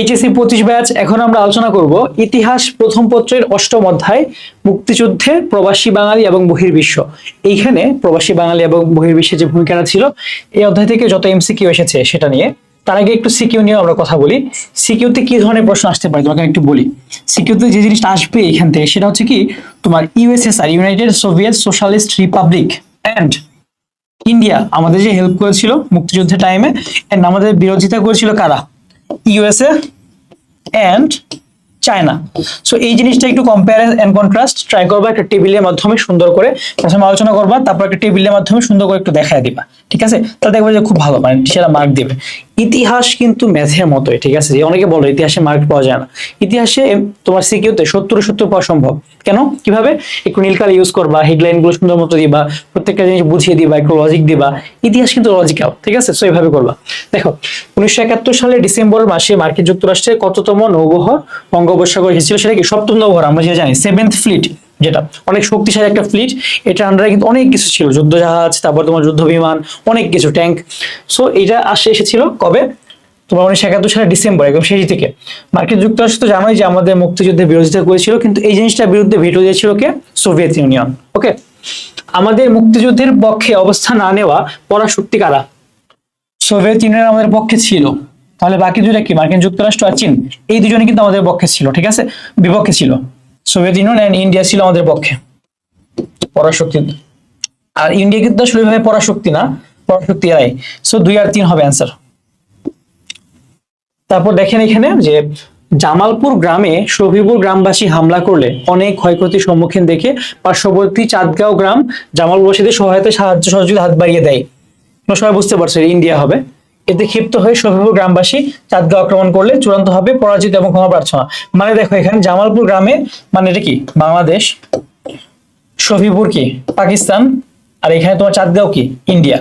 HSC পঁচিশ batch, এখন আমরা আলোচনা করব ইতিহাস প্রথম পত্রের অষ্টম অধ্যায়, মুক্তিযুদ্ধে প্রবাসী বাঙালি এবং বহির্বিশ্ব। এইখানে প্রবাসী বাঙালি এবং বহির্বিশ্বের যে ভূমিকাটা ছিল, এই অধ্যায় থেকে যত এমসিকিউ এসেছে সেটা নিয়ে, তার আগে একটু সিকিউ নিয়ে আমরা কথা বলি। সিকিউতে কি ধরনের প্রশ্ন আসতে পারে? তোমাকে একটু বলি। সিকিউতে যে জিনিসটা আসবে এখান থেকে, সেটা হচ্ছে কি, তোমার USSR United Soviet Socialist Republic and India আমাদের যে হেল্প করেছিল মুক্তিযুদ্ধের টাইমে এন্ড আমাদের বিরোধিতা করেছিল কারা? ইউএসএ অ্যান্ড চায়না সো এই জিনিসটা একটু কম্পেয়ার এন্ড কন্ট্রাস্ট ট্রাই করবা একটা টেবিলের মাধ্যমে সুন্দর করে। প্রথমে আলোচনা করবা, তারপর একটা টেবিলের মাধ্যমে সুন্দর করে একটু দেখায় দিবা। ঠিক আছে? তা দেখবে যে খুব ভালো মানে সেটা মার্ক দিবে। ইতিহাস কিন্তু ম্যাথের মতোই, ঠিক আছে? যে অনেকে বলো ইতিহাসে মার্ক পাওয়া যায় না। ইতিহাসে তোমার সিকিউতে সত্তর সত্তর পাওয়া সম্ভব। কেন? কীভাবে? একটু নীলকাল ইউজ করবা হেডলাইনগুলো সুন্দর মতো দিবা, প্রত্যেকটা জিনিস বুঝিয়ে দিবা, একটু লজিক দিবা। ইতিহাস কিন্তু লজিক্যাল ঠিক আছে? সো এইভাবে করবা। দেখো, উনিশশো একাত্তর সালে ডিসেম্বর মাসে মার্কিন যুক্তরাষ্ট্রের কততম নৌবহর বঙ্গোপসাগর এসেছিল সেটা কি? সপ্তম নৌবহর, আমরা যে জানি সেভেন্থ ফ্লিট যেটা অনেক শক্তিশালী একটা ফ্লিট এটা আন্ডারে কিন্তু অনেক কিছু ছিল যুদ্ধ জাহাজ তারপর তোমার যুদ্ধ বিমান অনেক কিছু ট্যাঙ্ক সো এটা আসে, এসেছিল কবে? তোমার উনিশশো একাত্তর সালের ডিসেম্বর, একদম শেষ থেকে মার্কিন যুক্তরাষ্ট্র তো জানোই যে আমাদের মুক্তিযুদ্ধে বিরোধিতা করেছিল, কিন্তু এই জিনিসটার বিরুদ্ধে ভিটো দিয়েছিল কে? সোভিয়েত ইউনিয়ন ওকে আমাদের মুক্তিযুদ্ধের পক্ষে অবস্থান না নেওয়া পরাশক্তি কারা সোভিয়েত ইউনিয়ন আমাদের পক্ষে ছিল। তাহলে বাকি দুটা কি? মার্কিন যুক্তরাষ্ট্র আর চীন, এই দুজনে কিন্তু আমাদের পক্ষে ছিল, ঠিক আছে? বিপক্ষে ছিল। সোভিয়েত ইউনিয়ন এন্ড ইন্ডিয়া ছিল আমাদের পক্ষে। পরাশক্তি। আর ইন্ডিয়া কিন্তু আসলে ভাবে পরাশক্তি না, পরাশক্তি এরাই সো দুই আর তিন হবে অ্যান্সার তারপর দেখেন এখানে যে জামালপুর গ্রামে শফিপুর গ্রামবাসী হামলা করলে অনেক ক্ষয়ক্ষতির সম্মুখীন দেখে পার্শ্ববর্তী চাঁদগাঁও গ্রাম জামালবাসীদের সহায়তায় সাহায্য সহযোগিতা হাত বাড়িয়ে দেয়। সবাই বুঝতে পারছে ইন্ডিয়া হবে। এতে ক্ষিপ্ত হয়ে শফিপুর গ্রামবাসী চাঁদগাঁও আক্রমণ করলে চূড়ান্ত হবে পরাজিত এবং ক্ষমা প্রার্থনা। মানে দেখো এখানে জামালপুর গ্রামে মানে এটা কি? বাংলাদেশ শফিপুর কি? পাকিস্তান, আর এখানে তোমার চাঁদগাঁও কি? ইন্ডিয়া।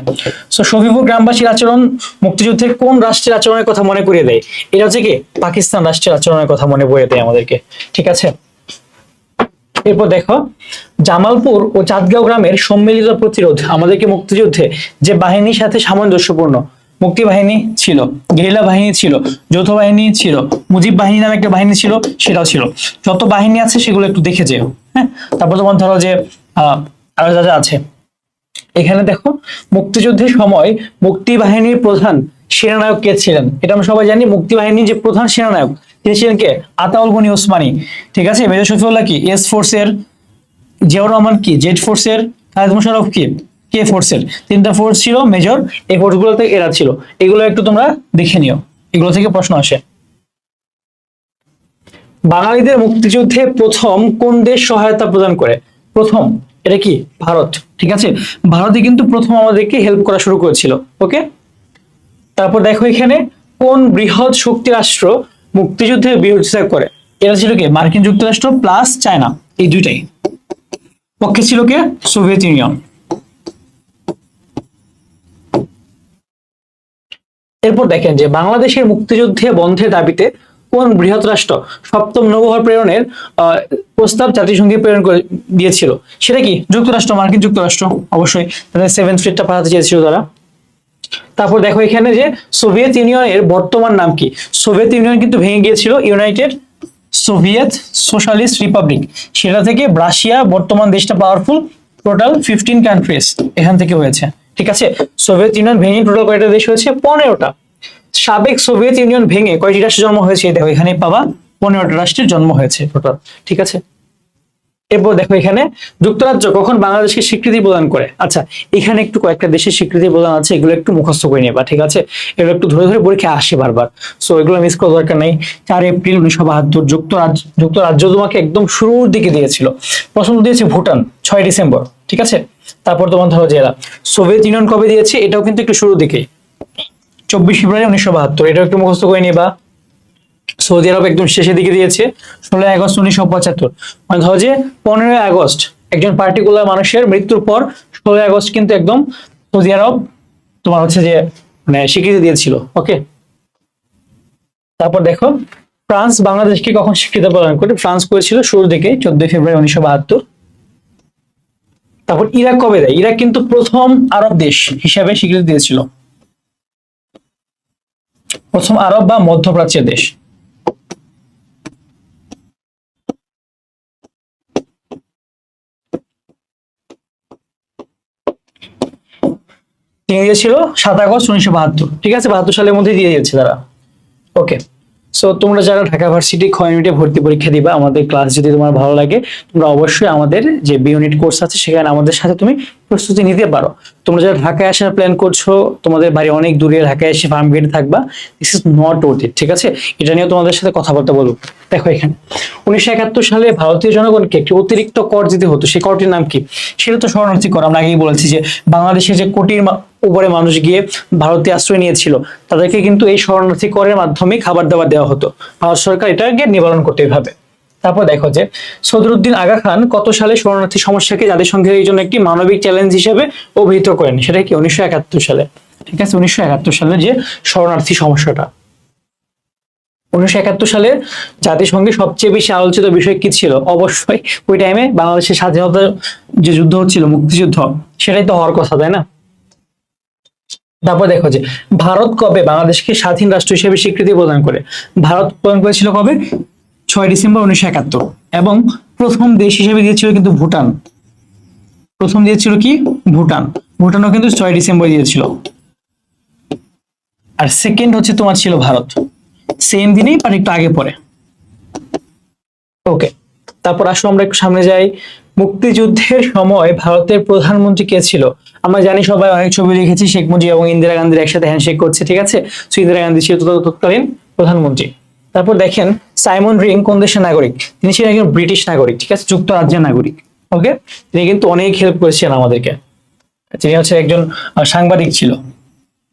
সো শফিপুর গ্রামবাসীর আচরণ মুক্তিযুদ্ধের কোন রাষ্ট্রের আচরণের কথা মনে করিয়ে দেয়? এটা হচ্ছে কি? পাকিস্তান রাষ্ট্রের আচরণের কথা মনে করিয়ে দেয় আমাদেরকে। ঠিক আছে? এরপর দেখো, জামালপুর ও চাঁদগাঁও গ্রামের সম্মিলিত প্রতিরোধ, আমাদেরকে মুক্তিযুদ্ধে যে বাহিনীর সাথে সামঞ্জস্যপূর্ণ মুক্তি বাহিনী ছিল, গেরিলা বাহিনী ছিল, যৌথ বাহিনী ছিল, মুজিব বাহিনী নামে একটা বাহিনী ছিল, সেটাও ছিল। যত বাহিনী আছে সেগুলো একটু দেখে যেও হ্যাঁ? তারপর তোমার ধরো যে আহ যা যা আছে। এখানে দেখো, মুক্তিযুদ্ধের সময় মুক্তি বাহিনীর প্রধান সেনানায়ক কে ছিলেন? এটা আমরা সবাই জানি, মুক্তি বাহিনীর যে প্রধান সেনানায়ক, তিনি ছিলেন কে? আতাউল গনি ওসমানী। ঠিক আছে? মেজর শফিউল্লাহ কি? এস ফোর্সের জিয়াউর রহমান কি? জেড ফোর্সের খালেদ মোশারফ কি? কে ফোর্সের তিনটা ফোর্স ছিল মেজর এই ফোর্স গুলোতে এরা ছিল। এগুলো একটু তোমরা দেখে নিও। এগুলো থেকে প্রশ্ন আসে। বাঙালিদের মুক্তিযুদ্ধে প্রথম কোন দেশ সহায়তা প্রদান করে? প্রথম, এটা কি? ভারত, ঠিক আছে? ভারতই কিন্তু প্রথম আমাদেরকে হেল্প করা শুরু করেছিল ওকে তারপর দেখো এখানে, কোন বৃহৎ শক্তি রাষ্ট্র মুক্তিযুদ্ধের বিরোধিতা করে? এটা ছিল কি? মার্কিন যুক্তরাষ্ট্র প্লাস চায়না, এই দুইটাই। পক্ষে ছিল কে? Soviet union. এরপর দেখেন যে বাংলাদেশের মুক্তিযুদ্ধে বন্ধের দাবিতে কোন বৃহৎ রাষ্ট্র সপ্তম নৌবহর প্রেরণের প্রস্তাব জাতিসংঘে প্রেরণ করে দিয়েছিল? সেটা কি? যুক্তরাষ্ট্র, মার্কিন যুক্তরাষ্ট্র? অবশ্যই। তাদের সেভেন ফ্লিটটা পাঠাতে চেয়েছিল তারা। তারপর দেখো এখানে যে সোভিয়েত ইউনিয়নের বর্তমান নাম কি? সোভিয়েত ইউনিয়ন কিন্তু ভেঙে গিয়েছিল ইউনাইটেড সোভিয়েত সোশ্যালিস্ট রিপাবলিক। সেটা থেকে রাশিয়া, বর্তমান দেশটা পাওয়ারফুল টোটাল ফিফটিন কান্ট্রিজ এখান থেকে হয়েছে। ঠিক আছে? সোভিয়েত ইউনিয়ন ভেঙে টোটাল কয়টা দেশ হয়েছে? পনেরোটা। সাবেক সোভিয়েত ইউনিয়ন ভেঙে কয়টি রাষ্ট্রের জন্ম হয়েছে? দেখো এখানে পাবা। পনেরোটা রাষ্ট্রের জন্ম হয়েছে টোটাল ঠিক আছে? এরপর দেখো এখানে, যুক্তরাজ্য কখন বাংলাদেশকে স্বীকৃতি প্রদান করে? আচ্ছা এখানে একটু কয়েকটা দেশের স্বীকৃতি প্রদান আছে, এগুলো একটু মুখস্থ করে নেবা, ঠিক আছে? এগুলো একটু ধরে ধরে পরীক্ষা আসে বারবার। সো এগুলো মিস করার দরকার নেই। চার এপ্রিল উনিশশো বাহাত্তর, যুক্তরাজ্য যুক্তরাজ্য তোমাকে একদম শুরুর দিকে দিয়েছিল। প্রথম দিয়েছে ভুটান, ছয় ডিসেম্বর, ঠিক আছে? তারপর তোমার ধরো জেলা সোভিয়েত ইউনিয়ন কবে দিয়েছে? এটাও কিন্তু একটু শুরুর দিকেই। চব্বিশ ফেব্রুয়ারি উনিশশো বাহাত্তর, এটাও একটু মুখস্থ করে নিবা। সৌদি আরব একদম শেষের দিকে দিয়েছে, ষোলোই আগস্ট উনিশশো পঁচাত্তর। মানে ধরো যে পনেরোই আগস্ট একজন পার্টিকুলার মানুষের মৃত্যুর পর ষোলোই আগস্ট কিন্তু একদম সৌদি আরব তোমার হচ্ছে যে মানে স্বীকৃতি দিয়েছিল ওকে তারপর দেখো, ফ্রান্স বাংলাদেশকে কখন স্বীকৃতি প্রদান করে? ফ্রান্স করেছিল শুরু থেকে চোদ্দই ফেব্রুয়ারি উনিশশো বাহাত্তর। তারপর ইরাক কবে দেয়? ইরাক কিন্তু প্রথম আরব দেশ হিসাবে স্বীকৃতি দিয়েছিল। প্রথম আরব বা মধ্যপ্রাচ্যের দেশ। তিনি দিয়েছিল সাত আগস্ট উনিশশো বাহাত্তর। ঠিক আছে? বাহাত্তর সালের মধ্যে দিয়ে দিয়েছে তারা। ওকে সো তোমরা যারা ঢাকা ভার্সিটি খ ইউনিটে ভর্তি পরীক্ষা দিবা, আমাদের ক্লাস যদি তোমার ভালো লাগে, তোমরা অবশ্যই আমাদের যে বি ইউনিট কোর্স আছে, সেখানে আমাদের সাথে তুমি প্রস্তুতি নিতে পারো। তোমরা যারা ঢাকায় আসার প্ল্যান করছ, তোমাদের বাড়ি অনেক দূরে, ঢাকায় এসে ফার্ম গেটে থাকবা। দিস ইজ নট ওর্থ ঠিক আছে? এটা নিয়ে তোমাদের সাথে কথাবার্তা বলব। দেখো এখানে। উনিশশো একাত্তর সালে ভারতীয় জনগণকে একটি অতিরিক্ত কর দিতে হতো। সেই করটির নাম কি? সেটা তো শরণার্থী কর। আমরা আগেই বলেছি যে বাংলাদেশে যে কোটির উপরে মানুষ গিয়ে ভারতে আশ্রয় নিয়েছিল, তাদেরকে কিন্তু এই শরণার্থী করের মাধ্যমে খাবার দাবার দেওয়া হতো। ভারত সরকার এটাকে নিবারণ করতে এভাবে। তারপর দেখো যে সদরুদ্দিন আগা খান কত সালে শরণার্থী সমস্যাকে জাতিসংঘের এই জন্য একটি মানবিক চ্যালেঞ্জ হিসেবে অভিহিত করেন? সেটা কি? উনিশশো একাত্তর সালে। ঠিক আছে, উনিশশো একাত্তর সালে যে শরণার্থী সমস্যাটা। উনিশশো একাত্তর সালে জাতিসংঘে সবচেয়ে বেশি আলোচিত বিষয় কি ছিল? অবশ্যই ওই টাইমে বাংলাদেশের স্বাধীনতার যে যুদ্ধ হচ্ছিল, মুক্তিযুদ্ধ, সেটাই তো হওয়ার কথা, তাই না? তারপর দেখো যে, ভারত কবে বাংলাদেশকে স্বাধীন রাষ্ট্র হিসেবে স্বীকৃতি প্রদান করে? ভারত প্রদান করেছিল কবে? ছয় ডিসেম্বর উনিশশো একাত্তর। এবং প্রথম দেশ হিসেবে দিয়েছিল কিন্তু ভুটান। প্রথম দিয়েছিল কি? ভুটান। ভুটানও কিন্তু ছয় ডিসেম্বর দিয়েছিল। আর সেকেন্ড হচ্ছে তোমার ছিল ভারত। সেম দিনেই আর একটু আগে পরে। ওকে তারপর আসো আমরা একটু সামনে যাই। মুক্তিযুদ্ধের সময় ভারতের প্রধানমন্ত্রী কে ছিল? আমরা জানি সবাই অনেক ছবি দেখেছি, শেখ মুজিব এবং ইন্দিরা গান্ধীর একসাথে হ্যান্ডশেক করছে, ঠিক আছে? তো ইন্দিরা গান্ধী ছিল তৎকালীন প্রধানমন্ত্রী। তারপর দেখেন, সাইমন রিং কোন দেশের নাগরিক? তিনি ছিলেন একজন ব্রিটিশ নাগরিক, ঠিক আছে? যুক্তরাজ্যের নাগরিক ওকে তিনি কিন্তু অনেক হেল্প করেছিলেন আমাদেরকে। তিনি হচ্ছে একজন সাংবাদিক ছিল।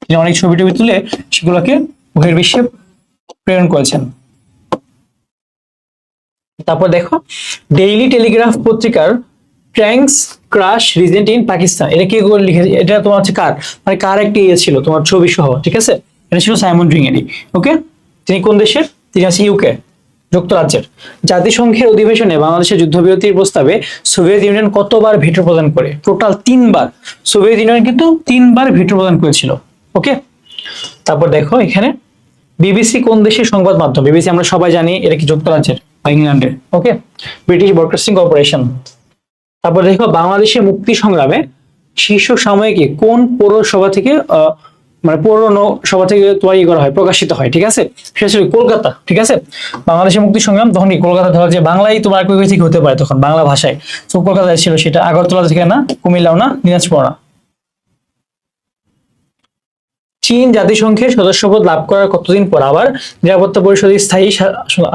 তিনি অনেক ছবি টবি তুলে সেগুলোকে বহির্বিশ্বে প্রেরণ করেছেন। তারপর দেখো ডেইলি টেলিগ্রাফ পত্রিকার tanks crash regent in Pakistan এটা কি লিখেছে? এটা তোমার হচ্ছে কার? মানে কার একটা ইয়ে ছিল? তোমার ছবি সহ, ঠিক আছে? এটা ছিল সাইমন ড্রিংয়েরই ওকে তিনি কোন দেশের? তিনি আছে ইউকে যুক্তরাজ্যের। জাতিসংঘের অধিবেশনে বাংলাদেশের যুদ্ধবিরতির প্রস্তাবে সোভিয়েত ইউনিয়ন কতবার ভেটো প্রদান করে? টোটাল তিনবার। সোভিয়েত ইউনিয়ন কিন্তু তিনবার ভেটো প্রদান করেছিল ওকে তারপর দেখো এখানে বিবিসি কোন দেশের সংবাদ মাধ্যম? বিবিসি আমরা সবাই জানি, এটা কি যুক্তরাজ্যের ইংল্যান্ডের ওকে ব্রিটিশ ব্রডকাস্টিং কর্পোরেশন তারপর দেখো বাংলাদেশের মুক্তি সংগ্রামে শীর্ষ সাময়িকী কোন পৌরসভা থেকে মানে পৌর ন- সভা থেকে তৈরি করা হয়, প্রকাশিত হয়, ঠিক আছে? সেটা ছিল কলকাতা, ঠিক আছে? বাংলাদেশের মুক্তি সংগ্রাম তখন কি, কলকাতা ধরো যে বাংলায় তোমার কই থেকে হতে পারে তখন, বাংলা ভাষায়। তো কলকাতায় ছিল সেটা আগরতলা থেকে না, কুমিল্লাও না দিনাজপুর না। চীন জাতিসংঘের সদস্যপদ লাভ করার কতদিন পর আবার নিরাপত্তা পরিষদের স্থায়ী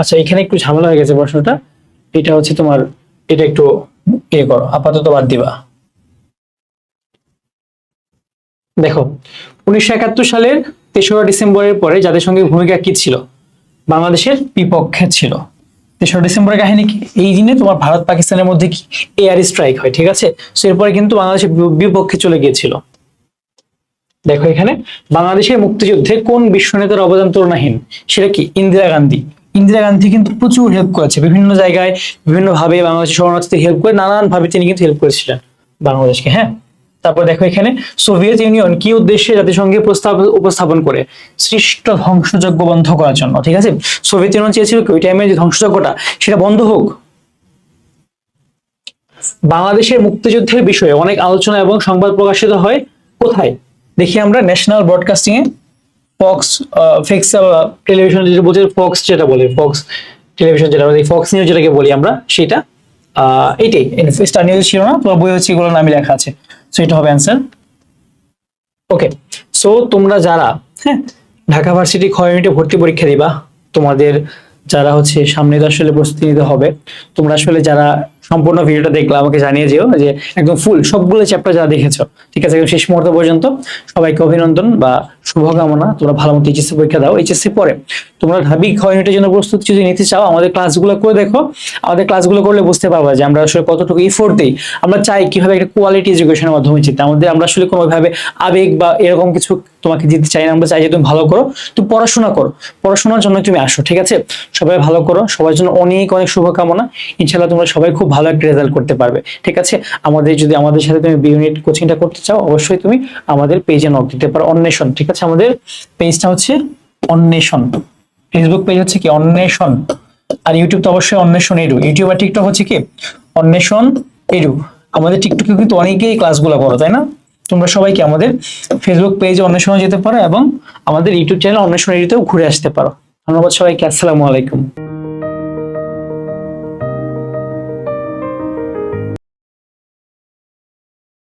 আচ্ছা এখানে একটু ঝামেলা হয়ে গেছে প্রশ্নটা। এটা হচ্ছে তোমার, এটা একটু ইয়ে করো, আপাতত বাদ দিবা। দেখো, উনিশশো একাত্তর সালের তেসরা ডিসেম্বরের পরে জাতিসংঘের ভূমিকা কি ছিল? বাংলাদেশের বিপক্ষে ছিল। তেসরা ডিসেম্বরের কাহিনী কি? এই দিনে তোমার ভারত পাকিস্তানের মধ্যে কি এয়ার স্ট্রাইক হয়, ঠিক আছে? সো এরপরে কিন্তু বাংলাদেশের বিপক্ষে চলে গিয়েছিল। দেখো এখানে, বাংলাদেশের মুক্তিযুদ্ধে কোন বিশ্ব নেতার অবদান তুলনাহীন? সেটা কি? ইন্দিরা গান্ধী। ইন্দিরা গান্ধী কিন্তু প্রচুর হেল্প করেছে। বিভিন্ন জায়গায় বিভিন্ন ভাবে বাংলাদেশের শরণার্থীদের হেল্প করে নানান ভাবে তিনি কিন্তু হেল্প করেছিলেন বাংলাদেশকে হ্যাঁ? তারপর দেখো এখানে, সোভিয়েত ইউনিয়ন কি উদ্দেশ্যে জাতিসংঘে প্রস্তাব উপস্থাপন করে? সৃষ্ট ধ্বংসযজ্ঞ বন্ধ করার জন্য, ঠিক আছে? সোভিয়েত ইউনিয়ন চেয়েছিল কি ওই টাইমে যে ধ্বংসযজ্ঞটা, সেটা বন্ধ হোক? বাংলাদেশের মুক্তিযুদ্ধের বিষয়ে অনেক আলোচনা এবং সংবাদ প্রকাশিত হয় কোথায়? দেখি আমরা ন্যাশনাল ব্রডকাস্টিং এ ফক্স ফিক্স টেলিভিশন যেটা বলছে ফক্স যেটা বলে ফক্স টেলিভিশন যেটা বলে ফক্স নিউজ যেটাকে বলি আমরা সেটা আহ, এইটাই। স্টার নিউজ ছিল না তোমার বই হচ্ছে এগুলো নামে লেখা আছে। সো এটা হবে অ্যান্সার ওকে সো তোমরা যারা হ্যাঁ ঢাকা ভার্সিটি খ ইউনিটে ভর্তি পরীক্ষা দিবা তোমাদের যারা হচ্ছে সামনে তো আসলে প্রস্তুতি নিতে হবে তোমরা আসলে যারা সম্পূর্ণ ভিডিওটা দেখলে আমাকে জানিয়ে যেও যে একদম ফুল সবগুলো চ্যাপ্টার যা দেখেছ, ঠিক আছে? একদম শেষ মুহূর্ত পর্যন্ত সবাইকে অভিনন্দন বা শুভকামনা, তোমরা ভালো মতো এইচএসসি পরীক্ষা দাও এইচএসসি পরে। তোমরা ঢাবি ইউনিটের জন্য প্রস্তুতি যদি নিতে চাও, আমাদের ক্লাসগুলো করে দেখো। আমাদের ক্লাসগুলো করলে বুঝতে পারবা যে আমরা আসলে কতটুকু ইফোর্ট দিই। আমরা চাই কীভাবে একটা কোয়ালিটি এডুকেশনের মাধ্যমে যেতে। আমাদের, আমরা আসলে কোনোভাবে আবেগ বা এরকম কিছু তোমাকে দিতে চাই না। আমরা চাই যে তুমি ভালো করো। তুমি পড়াশোনা করো। পড়াশোনার জন্য তুমি আসো, ঠিক আছে? সবাই ভালো করো। সবার জন্য অনেক অনেক শুভকামনা। ইনশাল্লাহ তোমরা সবাই খুব ভালো একটা রেজাল্ট করতে পারবে, ঠিক আছে? আমাদের যদি, আমাদের সাথে তুমি বি ইউনিট কোচিংটা করতে চাও, অবশ্যই তুমি আমাদের পেজে নক দিতে পারো, অন্বেষণ, ঠিক আছে? আমাদের পেজটা হচ্ছে অন্বেষণ। ফেসবুক পেজ হচ্ছে কি? অন্বেষণ। আর ইউটিউব তো অবশ্যই অন্বেষণ এডু ইউটিউব আর টিকটক হচ্ছে কি? অন্বেষণ এডু আমাদের টিকটকে কিন্তু অনেকেই ক্লাসগুলো করো তাই না? তোমরা সবাইকে আমাদের ফেসবুক পেজে অন্বেষণে যেতে পারো এবং আমাদের ইউটিউব চ্যানেল অন্বেষণ এরিতেও ঘুরে আসতে পারো। ধন্যবাদ সবাইকে। আসসালামু আলাইকুম।